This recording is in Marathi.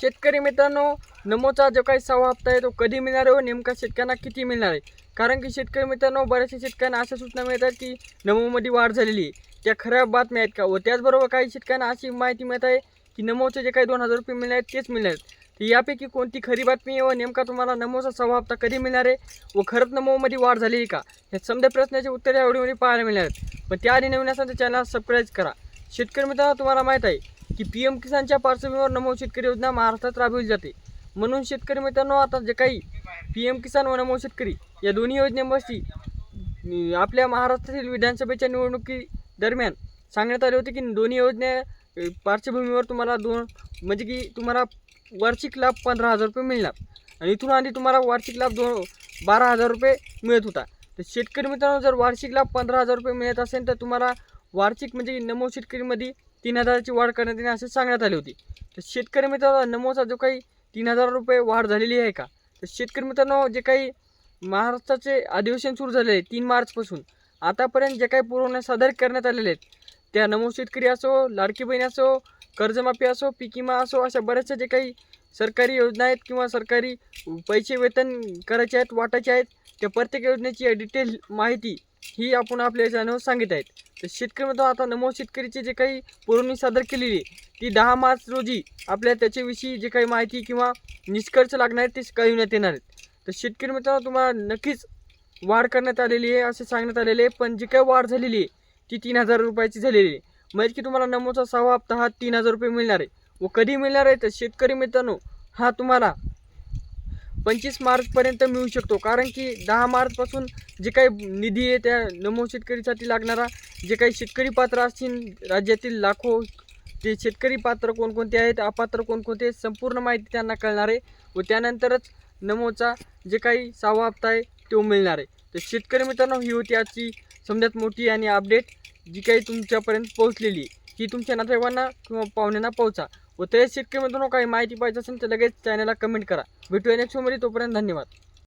शेतकरी मित्रांनो नमोचा जो काही सहावा हप्ता आहे तो कधी मिळणार आहे व नेमका शेतकऱ्यांना किती मिळणार आहे? कारण की शेतकरी मित्रांनो बऱ्याचशा शेतकऱ्यांना अशा सूचना मिळतात की नमोमध्ये वाढ झालेली आहे. त्या खऱ्या बातम्या आहेत का? व त्याचबरोबर काही शेतकऱ्यांना अशी माहिती मिळत आहे की नमोचे जे काही दोन हजार रुपये मिळणार आहेत तेच मिळणार आहेत. तर यापैकी कोणती खरी बातमी आहे व नेमका तुम्हाला नमोचा सहावा हप्ता कधी मिळणार आहे? व खरंच नमोमध्ये वाढ झाली आहे का? हे समजा प्रश्नाचे उत्तर या व्हिडिओमध्ये पाहायला मिळणार आहेत. पण त्याआधी नवीन असेल तर चॅनल सबस्क्राईब करा. शेतकरी मित्रांनो तुम्हाला माहीत आहे की पी एम किसानच्या पार्श्वभूमीवर नमो शेतकरी योजना महाराष्ट्रात राबवली जाते. म्हणून शेतकरी मित्रांनो आता जे काही पी एम किसान व नमो शेतकरी या दोन्ही योजनेमध्ये आपल्या महाराष्ट्रातील विधानसभेच्या निवडणुकी दरम्यान सांगण्यात आले होते की दोन्ही योजने पार्श्वभूमीवर तुम्हाला दोन म्हणजे की तुम्हाला वार्षिक लाभ पंधरा हजार रुपये मिळणार. आणि इथून आधी तुम्हाला वार्षिक लाभ दोन बारा हजार रुपये मिळत होता. तर शेतकरी मित्रांनो जर वार्षिक लाभ पंधरा हजार रुपये मिळत असेल तर तुम्हाला वार्षिक म्हणजे नमो शेतकरीमध्ये तीन हजाराची वाढ करण्यात येणे असे सांगण्यात आले होते. तर शेतकरी मित्रांनो नमोचा जो काही तीन हजार रुपये वाढ झालेली आहे का? तर शेतकरी मित्रांनो जे काही महाराष्ट्राचे अधिवेशन सुरू झाले आहे तीन मार्चपासून आतापर्यंत जे काही पुरवण्या सादर करण्यात आलेले आहेत त्या नमो शेतकरी असो लाडकी बहीण असो कर्जमाफी असो पीक विमा असो अशा बऱ्याचशा जे काही सरकारी योजना आहेत किंवा सरकारी पैसे वेतन करायचे आहेत वाटायचे आहेत त्या प्रत्येक योजनेची डिटेल माहिती ही आपण आपल्या याच्यानं सांगित आहेत. तर शेतकरी मित्र आता नमो शेतकरीची जे काही पुरवणी सादर केलेली आहे ती दहा मार्च रोजी आपल्या त्याच्याविषयी जे काही माहिती किंवा निष्कर्ष लागणार आहेत ते कळविण्यात येणार आहेत. तर शेतकरी मित्रांनो तुम्हाला नक्कीच वाढ करण्यात आलेली आहे असे सांगण्यात आलेले आहे. पण जी काही वाढ झालेली आहे ती तीन हजार रुपयाची झालेली आहे. म्हणजे की तुम्हाला नमोचा सहा हप्ता हा तीन हजार रुपये मिळणार आहे. व कधी मिळणार आहे? तर शेतकरी मित्रांनो हा तुम्हाला पंचवीस मार्चपर्यंत मिळू शकतो. कारण की दहा मार्चपासून जे काही निधी आहे त्या नमो शेतकरीसाठी लागणारा जे काही शेतकरी पात्र असतील राज्यातील लाखो ते शेतकरी पात्र कोणकोणते आहेत अपात्र कोणकोणते आहेत, संपूर्ण माहिती त्यांना कळणार आहे व त्यानंतरच नमोचा जे काही सहावा हप्ता आहे तो मिळणार आहे. तर शेतकरी मित्रांनो ही होती आजची समजात मोठी आणि अपडेट जी काही तुमच्यापर्यंत पोहोचलेली आहे. ही तुमच्या नातेवाईकांना किंवा पाहुण्यांना पोहोचा. व तसेच शेतकरी मित्रांनो काही माहिती पाहिजे असेल तर लगेच चॅनलला कमेंट करा. भेटूया नेक्स्टमध्ये तोपर्यंत धन्यवाद.